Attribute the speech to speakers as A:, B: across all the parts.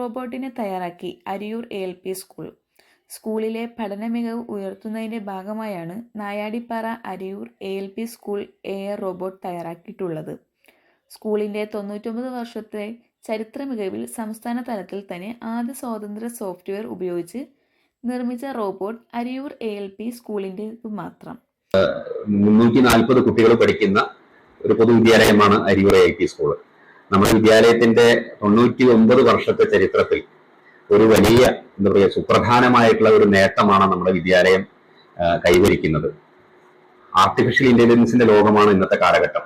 A: റോബോട്ടിനെ തയ്യാറാക്കി Ariyur A L P school. സ്കൂളിലെ പഠന മികവ് ഉയർത്തുന്നതിന്റെ ഭാഗമായാണ് Nayadipara Ariyur A L P school air robot തയ്യാറാക്കിയിട്ടുള്ളത്. സ്കൂളിന്റെ തൊണ്ണൂറ്റൊമ്പത് വർഷത്തെ ചരിത്ര മികവിൽ സംസ്ഥാന തലത്തിൽ തന്നെ ആദ്യ സ്വാതന്ത്ര്യ സോഫ്റ്റ്വെയർ ഉപയോഗിച്ച് നിർമ്മിച്ച robot Ariyur A L P സ്കൂളിന്റെ മാത്രം.
B: മുന്നൂറ്റി നാൽപ്പത് കുട്ടികൾ പഠിക്കുന്ന ഒരു പൊതുവിദ്യാലയമാണ് Ariyur A L P school നമ്മുടെ വിദ്യാലയത്തിന്റെ തൊണ്ണൂറ്റി ഒമ്പത് വർഷത്തെ ചരിത്രത്തിൽ ഒരു വലിയ എന്താ പറയുക സുപ്രധാനമായിട്ടുള്ള ഒരു നേട്ടമാണ് നമ്മുടെ വിദ്യാലയം കൈവരിക്കുന്നത്. ആർട്ടിഫിഷ്യൽ ഇന്റലിജൻസിന്റെ ലോകമാണ് ഇന്നത്തെ കാലഘട്ടം.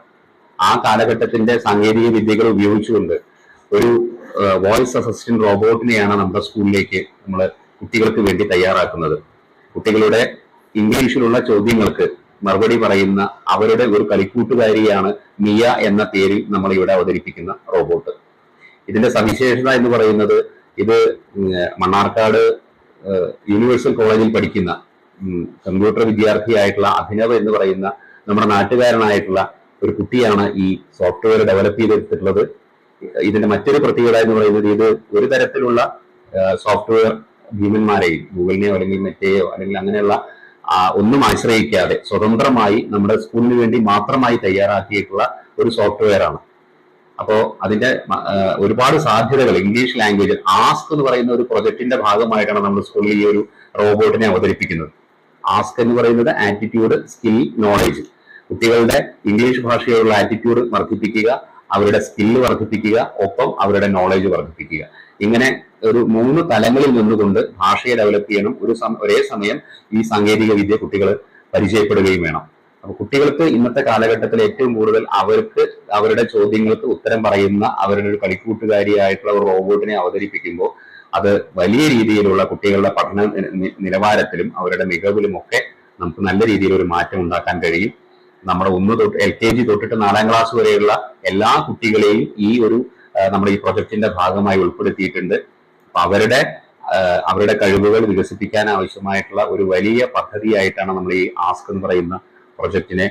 B: ആ കാലഘട്ടത്തിന്റെ സാങ്കേതിക വിദ്യകൾ ഉപയോഗിച്ചുകൊണ്ട് ഒരു വോയിസ് അസിസ്റ്റന്റ് റോബോട്ടിനെയാണ് നമ്മുടെ സ്കൂളിലേക്ക് നമ്മൾ കുട്ടികൾക്ക് വേണ്ടി തയ്യാറാക്കുന്നത്. കുട്ടികളുടെ ഇംഗ്ലീഷിലുള്ള ചോദ്യങ്ങൾക്ക് മറുപടി പറയുന്ന അവരുടെ ഒരു കളിക്കൂട്ടുകാരിയാണ് മിയ എന്ന പേരിൽ നമ്മൾ ഇവിടെ അവതരിപ്പിക്കുന്ന റോബോട്ട്. ഇതിന്റെ സവിശേഷത എന്ന് പറയുന്നത് ഇത് മണ്ണാർക്കാട് യൂണിവേഴ്സൽ കോളേജിൽ പഠിക്കുന്ന കമ്പ്യൂട്ടർ വിദ്യാർത്ഥിയായിട്ടുള്ള അഭിനവ് എന്ന് പറയുന്ന നമ്മുടെ നാട്ടുകാരനായിട്ടുള്ള ഒരു കുട്ടിയാണ് ഈ സോഫ്റ്റ്വെയർ ഡെവലപ്പ് ചെയ്തെടുത്തിട്ടുള്ളത്. ഇതിന്റെ മറ്റൊരു പ്രത്യേകത എന്ന് പറയുന്നത് ഇത് ഒരു തരത്തിലുള്ള സോഫ്റ്റ്വെയർ ഭീമന്മാരെയും ഗൂഗിളിനെയോ അല്ലെങ്കിൽ മറ്റേയോ അല്ലെങ്കിൽ അങ്ങനെയുള്ള ഒന്നും ആശ്രയിക്കാതെ സ്വതന്ത്രമായി നമ്മുടെ സ്കൂളിന് വേണ്ടി മാത്രമായി തയ്യാറാക്കിയിട്ടുള്ള ഒരു സോഫ്റ്റ്വെയർ ആണ് അപ്പോ അതിന്റെ ഒരുപാട് സാധ്യതകൾ ഇംഗ്ലീഷ് ലാംഗ്വേജ് ആസ്ക് എന്ന് പറയുന്ന ഒരു പ്രൊജക്ടിന്റെ ഭാഗമായിട്ടാണ് നമ്മൾ സ്കൂളിൽ ഈ ഒരു റോബോട്ടിനെ അവതരിപ്പിക്കുന്നത്. ആസ്ക് എന്ന് പറയുന്നത് ആറ്റിറ്റ്യൂഡ് സ്കിൽ നോളേജ് കുട്ടികളുടെ ഇംഗ്ലീഷ് ഭാഷയോടുള്ള ആറ്റിറ്റ്യൂഡ് വർദ്ധിപ്പിക്കുക അവരുടെ സ്കില്ല് വർദ്ധിപ്പിക്കുക ഒപ്പം അവരുടെ നോളേജ് വർദ്ധിപ്പിക്കുക. ഇങ്ങനെ ഒരു മൂന്ന് തലങ്ങളിൽ നിന്നുകൊണ്ട് ഭാഷയെ ഡെവലപ്പ് ചെയ്യണം. ഒരു ഒരേ സമയം ഈ സാങ്കേതിക വിദ്യ കുട്ടികൾ പരിചയപ്പെടുകയും വേണം. അപ്പൊ കുട്ടികൾക്ക് ഇന്നത്തെ കാലഘട്ടത്തിൽ ഏറ്റവും കൂടുതൽ അവർക്ക് അവരുടെ ചോദ്യങ്ങൾക്ക് ഉത്തരം പറയുന്ന അവരുടെ ഒരു കളിക്കൂട്ടുകാരിയായിട്ടുള്ള ഒരു റോബോട്ടിനെ അവതരിപ്പിക്കുമ്പോൾ അത് വലിയ രീതിയിലുള്ള കുട്ടികളുടെ പഠന നിലവാരത്തിലും അവരുടെ മികവിലും ഒക്കെ നമുക്ക് നല്ല രീതിയിൽ ഒരു മാറ്റം ഉണ്ടാക്കാൻ കഴിയും. നമ്മുടെ ഒന്ന് തൊട്ട് എൽ കെ ജി തൊട്ടിട്ട് നാലാം ക്ലാസ് വരെയുള്ള എല്ലാ കുട്ടികളെയും ഈ ഒരു നമ്മുടെ ഈ പ്രൊജക്ടിന്റെ ഭാഗമായി ഉൾപ്പെടുത്തിയിട്ടുണ്ട്. അപ്പൊ അവരുടെ അവരുടെ കഴിവുകൾ വികസിപ്പിക്കാൻ ആവശ്യമായിട്ടുള്ള ഒരു വലിയ പദ്ധതിയായിട്ടാണ് നമ്മൾ ഈ ആസ്ക് എന്ന് പറയുന്ന പ്രൊജക്ടിനെ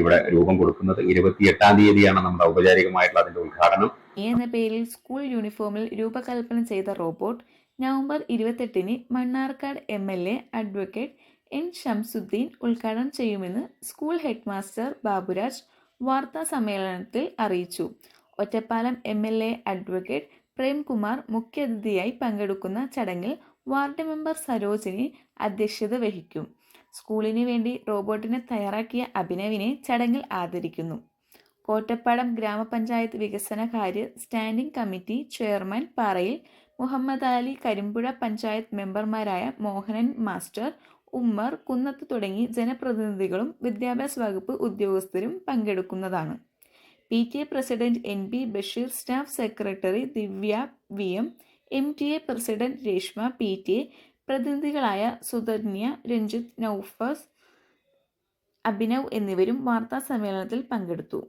B: ഇവിടെ രൂപം കൊടുക്കുന്നത്. ഇരുപത്തിയെട്ടാം തീയതിയാണ് നമ്മുടെ ഔപചാരികമായിട്ടുള്ള അതിന്റെ ഉദ്ഘാടനം.
A: എന്ന പേരിൽ സ്കൂൾ യൂണിഫോമിൽ രൂപകൽപ്പന ചെയ്ത robot November ഇരുപത്തെട്ടിന് Mannarkkad M L A advocate N Shamsuddin ഉദ്ഘാടനം ചെയ്യുമെന്ന് സ്കൂൾ ഹെഡ് മാസ്റ്റർ ബാബുരാജ് വാർത്താ സമ്മേളനത്തിൽ അറിയിച്ചു. Ottapalam M L A advocate Premkumar മുഖ്യാതിഥിയായി പങ്കെടുക്കുന്ന ചടങ്ങിൽ വാർഡ് മെമ്പർ സരോജിനി അധ്യക്ഷത വഹിക്കും. സ്കൂളിന് വേണ്ടി റോബോട്ടിനെ തയ്യാറാക്കിയ അഭിനവിനെ ചടങ്ങിൽ ആദരിക്കുന്നു. കോട്ടപ്പാടം ഗ്രാമപഞ്ചായത്ത് വികസന കാര്യ സ്റ്റാൻഡിംഗ് കമ്മിറ്റി ചെയർമാൻ പാറയിൽ മുഹമ്മദ് അലി കരിമ്പുഴ പഞ്ചായത്ത് മെമ്പർമാരായ മോഹനൻ മാസ്റ്റർ ഉമ്മർ കുന്നത്ത് തുടങ്ങി ജനപ്രതിനിധികളും വിദ്യാഭ്യാസ വകുപ്പ് ഉദ്യോഗസ്ഥരും പങ്കെടുക്കുന്നതാണ്. P K president N B Basheer staff secretary Divya V M M T A president Reshma P T A പ്രതിനിധികളായ Sudhanya Ranjith Naufas Abhinav എന്നിവരും വാർത്താ സമ്മേളനത്തിൽ പങ്കെടുത്തു.